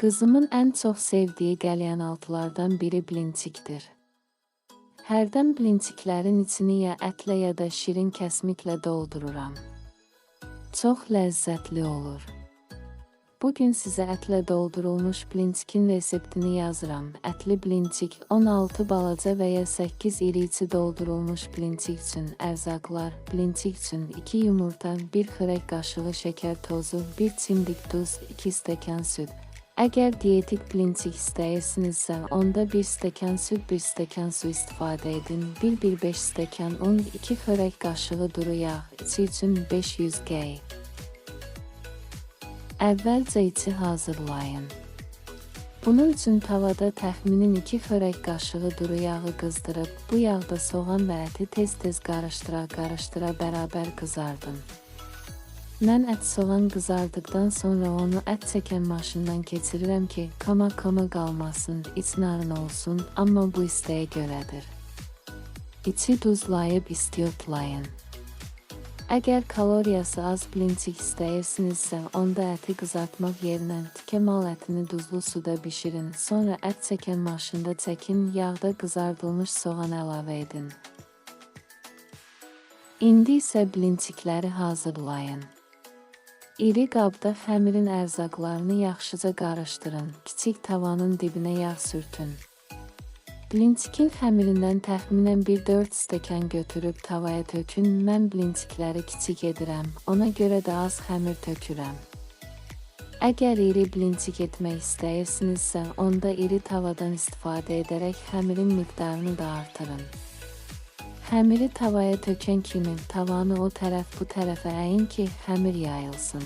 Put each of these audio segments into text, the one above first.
Qızımın ən çox sevdiyi qəlyanaltılardan biri blinçikdir. Hərdən blinçiklərin içini ya ətlə ya da şirin kəsmiklə doldururam. Çox ləzzətli olur. Bugün sizə ətlə doldurulmuş blinçikin reseptini yazıram. Ətli blinçik 16 balaca və ya 8 iri içi doldurulmuş blinçik üçün ərzaqlar. Blinçik üçün 2 yumurta, 1 xörək qaşığı şəkər tozu, 1 çimdik duz, 2 stəkan süd. Əgər dietik blinçik istəyirsinizsə, onda 1 stəkan süd, 1 stəkan su istifadə edin. 1-1-5 stəkan un, 2 xörək qaşığı duru yağ, içi üçün 500 g. Əvvəlcə içi hazırlayın. Bunun üçün tavada təxminin 2 xörək qaşığı duru yağı qızdırıb, bu yağda soğan və əti tez-tez qarışdıra-qarışdıra bərabər qızardın. Mən ət soğan qızardıqdan sonra onu ət çəkən maşından keçirirəm ki, kama kama qalmasın, iç narın olsun, amma bu istəyə görədir. İçi duzlayıb istiyotlayın. Əgər kaloriyası az blinçik istəyirsinizsə, onda əti qızartmaq yerinə tikə mal ətini duzlu suda bişirin, sonra ət çəkən maşında çəkin, yağda qızardılmış soğan əlavə edin. İndi isə blinçikləri hazırlayın. İri qabda xəmirin ərzaqlarını yaxşıca qarışdırın. Kiçik tavanın dibinə yağ sürtün. Blinçikin xəmirindən təxminən 1-4 stəkan götürüb tavaya tökün. Mən blinçikləri kiçik edirəm. Ona görə də az xəmir tökürəm. Əgər iri blinçik etmək istəyirsinizsə, onda iri tavadan istifadə edərək xəmirin miqdarını da artırın. Xəmiri tavaya tökən kimi tavanı o tərəf bu tərəfə əyin ki, xəmir yayılsın.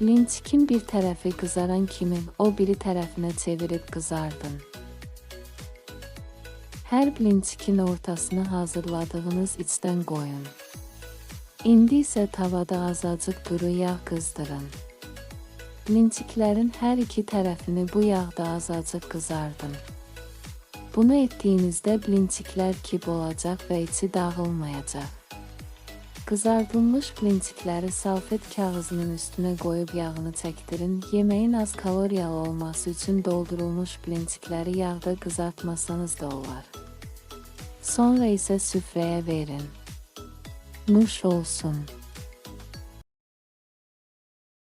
Blinçikin bir tərəfi qızaran kimi o biri tərəfinə çevirib qızardın. Hər blinçikin ortasını hazırladığınız içdən qoyun. İndi isə tavada azacıq duru yağ qızdırın. Blinçiklərin hər iki tərəfini bu yağda azacıq qızardın. Bunu etdiyinizdə blinçiklər kib olacaq və içi dağılmayacaq. Qızardılmış blinçikləri salfet kağızının üstünə qoyub yağını çəkdirin. Yeməyin az kaloriyalı olması üçün doldurulmuş blinçikləri yağda qızartmasanız da olar. Sonra isə süfrəyə verin. Nuş olsun.